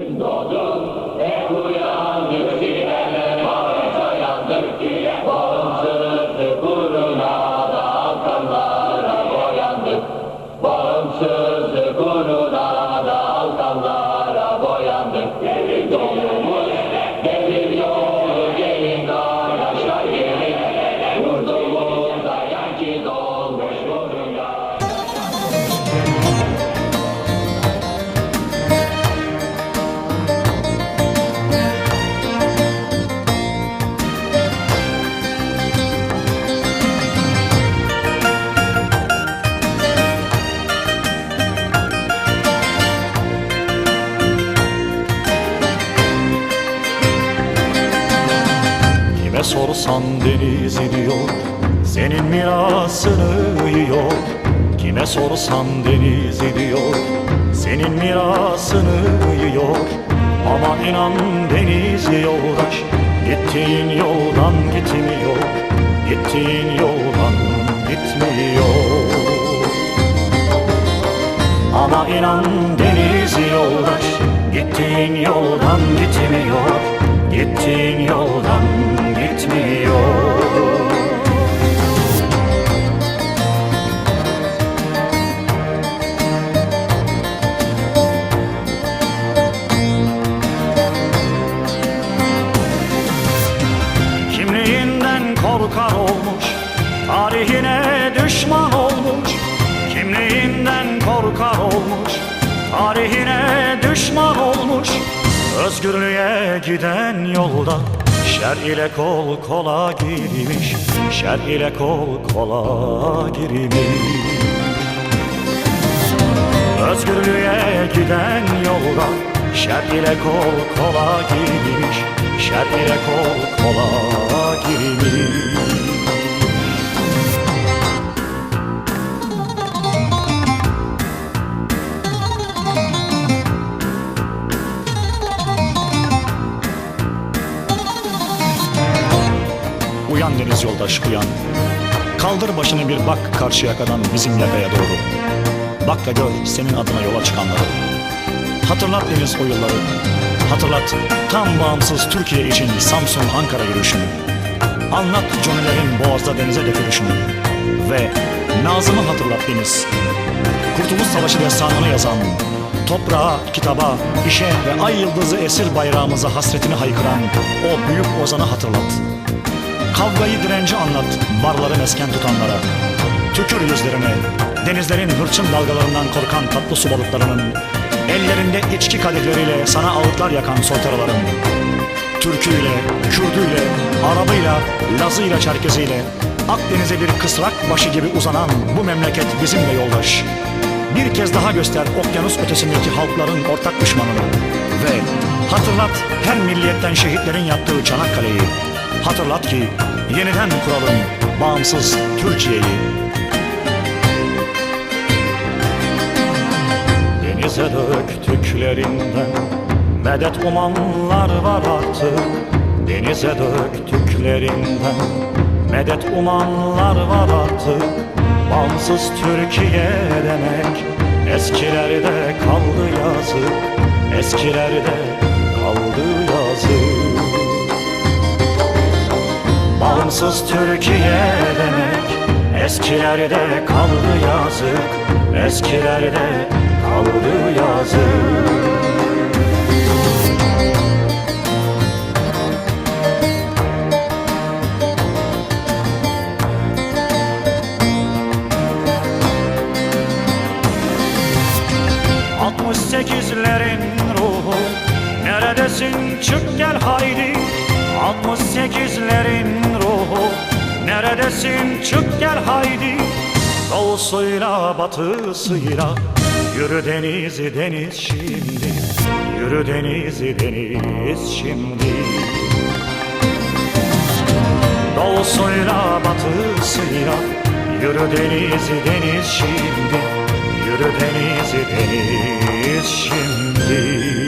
Hep uyandık Sineler sorsan deniz diyor Senin mirasını yiyor. Kime sorsan deniz diyor Senin mirasını yiyor. Ama inan deniz yoldaş Gittiğin yoldan gitmiyor. Gittiğin yoldan gitmiyor. Ama inan deniz yoldaş Gittiğin yoldan gitmiyor. Gittiğin yoldan gitmiyor Kimliğinden korkar olmuş Tarihine düşman olmuş. Kimliğinden korkar olmuş Tarihine düşman olmuş. Özgürlüğe giden yolda Şer ile kol kola girmiş Şer ile kol kola girmiş. Özgürlüğe giden yolda Şer ile kol kola girmiş Şer ile kol kola girmiş Uyan deniz yoldaş uyan Kaldır başını bir bak karşı yakadan bizim yakaya doğru. Bak da gör senin adına yola çıkanları. Hatırlat deniz o yılları Hatırlat tam bağımsız Türkiye için Samsun Ankara yürüyüşünü. Anlat Johnny'lerin boğazda denize dökülüşünü. Ve Nazım'ı hatırlat deniz. Kurtuluş Savaşı destanını yazan Toprağa, kitaba, işe ve ay yıldızı esir bayrağımıza hasretini haykıran o büyük ozanı hatırlat. Kavgayı direnci anlat barları mesken tutanlara. Tükür yüzlerine, denizlerin hırçın dalgalarından korkan tatlı su balıklarının, ellerinde içki kadehleriyle sana ağıtlar yakan soytaraların, Türküyle, Kürdüyle, Arabıyla, Lazıyla, Çerkeziyle, Akdeniz'e bir kısrak başı gibi uzanan bu memleket bizimle yoldaş. Bir kez daha göster okyanus ötesindeki halkların ortak düşmanını. Ve hatırlat her milliyetten şehitlerin yattığı Çanakkale'yi. Hatırlat ki yeniden kuralım bağımsız Türkiye'yi. Denize döktüklerinden Medet umanlar var artık. Denize döktüklerinden Medet umanlar var artık. Bağımsız Türkiye demek Eskilerde kaldı yazık. Eskilerde kaldı yazık Bağımsız Türkiye demek. Eskilerde kaldı yazık Eskilerde kaldı yazık. Altmış sekizlerin ruhu Neredesin? Çık gel haydi sekizlerin ruhu. Neredesin? Çık gel haydi. Doğusuyla batısıyla. Yürü denizi deniz şimdi. Yürü denizi deniz şimdi. Doğusuyla batısıyla. Yürü denizi deniz şimdi. Yürü denizi deniz şimdi